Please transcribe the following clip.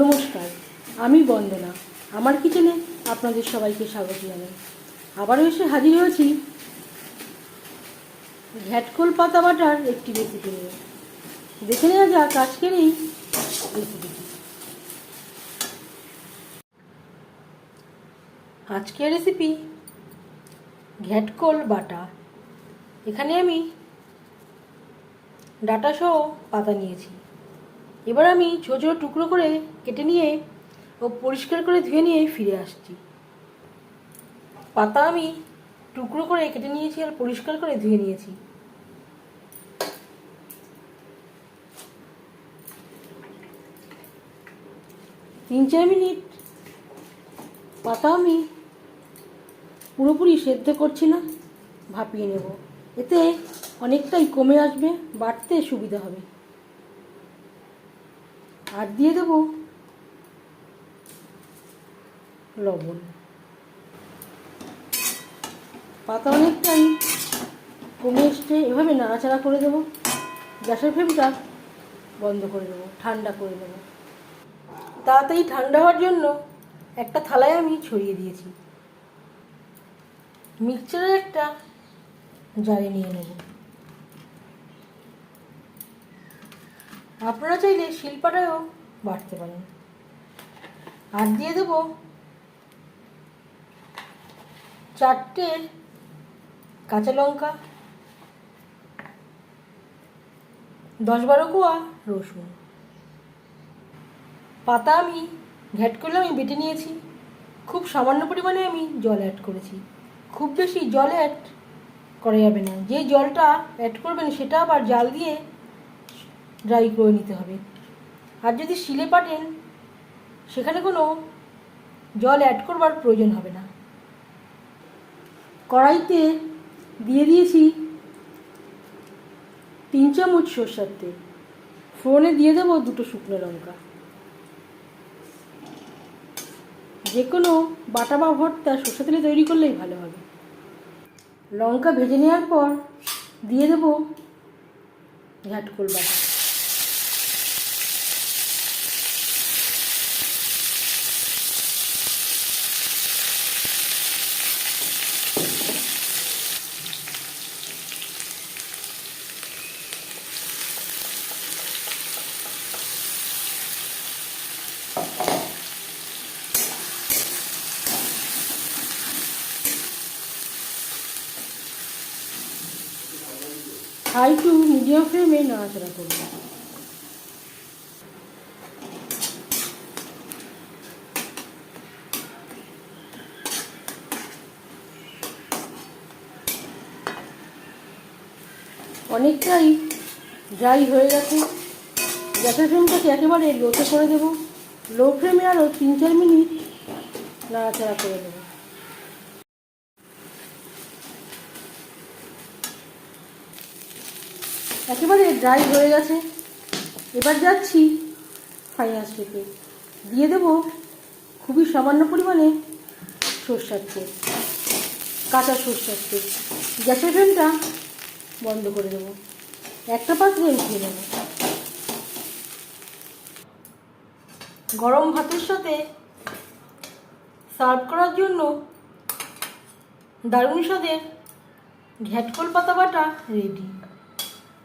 নমস্কার, আমি বন্দনা। আমার কিচেনে আপনাদের সবাইকে স্বাগত জানাই। আবারও এসে হাজির হয়েছি ঘ্যাটকোল পাতা বাটার একটি রেসিপি নিয়ে। দেখে নেওয়া যাক আজকের এই রেসিপিটি আজকের রেসিপি ঘ্যাটকোল বাটা। এখানে আমি ডাটা সহ পাতা নিয়েছি। এবার আমি ছোটো ছোটো টুকরো করে কেটে নিয়ে ও পরিষ্কার করে ধুয়ে নিয়ে ফিরে আসছি। পাতা আমি টুকরো করে কেটে নিয়েছি আর পরিষ্কার করে ধুয়ে নিয়েছি। তিন চার মিনিট পাতা আমি পুরোপুরি সেদ্ধ করছি না, ভাপিয়ে নেব। এতে অনেকটাই কমে আসবে বাটতে সুবিধা হবে। আর দিয়ে দেবো লবণ। পাতা অনেকটাই কমে এসছে, এভাবে নাড়াচাড়া করে দেবো। গ্যাসের ফ্লেমটা বন্ধ করে দেবো, ঠান্ডা করে দেবো। তাড়াতাড়ি ঠান্ডা হওয়ার জন্য একটা থালায় আমি ছড়িয়ে দিয়েছি। মিক্সচারের একটা জারে নিয়ে নেব। আপনারা চাইলে শিল্পাটাও বাড়তে পারেন। আর দিয়ে দেবো চারটে কাঁচা লঙ্কা, দশ বারো কোয়া রসুন। পাতা আমি ঘ্যাট করলে আমি বেটে নিয়েছি। খুব সামান্য পরিমাণে আমি জল অ্যাড করেছি। খুব বেশি জল অ্যাড করা যাবে না। যে জলটা অ্যাড করবেন সেটা আবার জাল দিয়ে ড্রাই করে নিতে হবে। আর যদি শিলে পাটেন, সেখানে কোনো জল অ্যাড করবার প্রয়োজন হবে না। কড়াইতে দিয়ে দিয়েছি তিন চামচ সর্ষার তেল। ফোড়নে দিয়ে দেবো দুটো শুকনো লঙ্কা। যে কোনো বাটা বা ভর্তা সর্ষে তেলে তৈরি করলেই ভালো হবে। লঙ্কা ভেজে নেওয়ার পর দিয়ে দেবো ঘাটকোল বাটা। হাই টু মিডিয়াম ফ্লেমে নাড়াচাড়া করব অনেকটাই ড্রাই হয়ে গেছে। গ্যাসের ফ্লেমটাকে একেবারে লোতে করে দেবো। লো ফ্লেমে আরও তিন চার মিনিট নাড়াচাড়া করে দেবো। একেবারে ড্রাই হয়ে গেছে। এবার যাচ্ছি ফাইনাল স্টেপে দিয়ে দেবো খুবই সামান্য পরিমাণে সর্ষার তেল, কাঁচা সর্ষার তেল। গ্যাসের ফ্লেমটা বন্ধ করে দেবো। একটা পাত্রে উঠিয়ে নেব গরম ভাতের সাথে সার্ভ করার জন্য দারুণ স্বাদের ঘ্যাটকল পাতা বাটা রেডি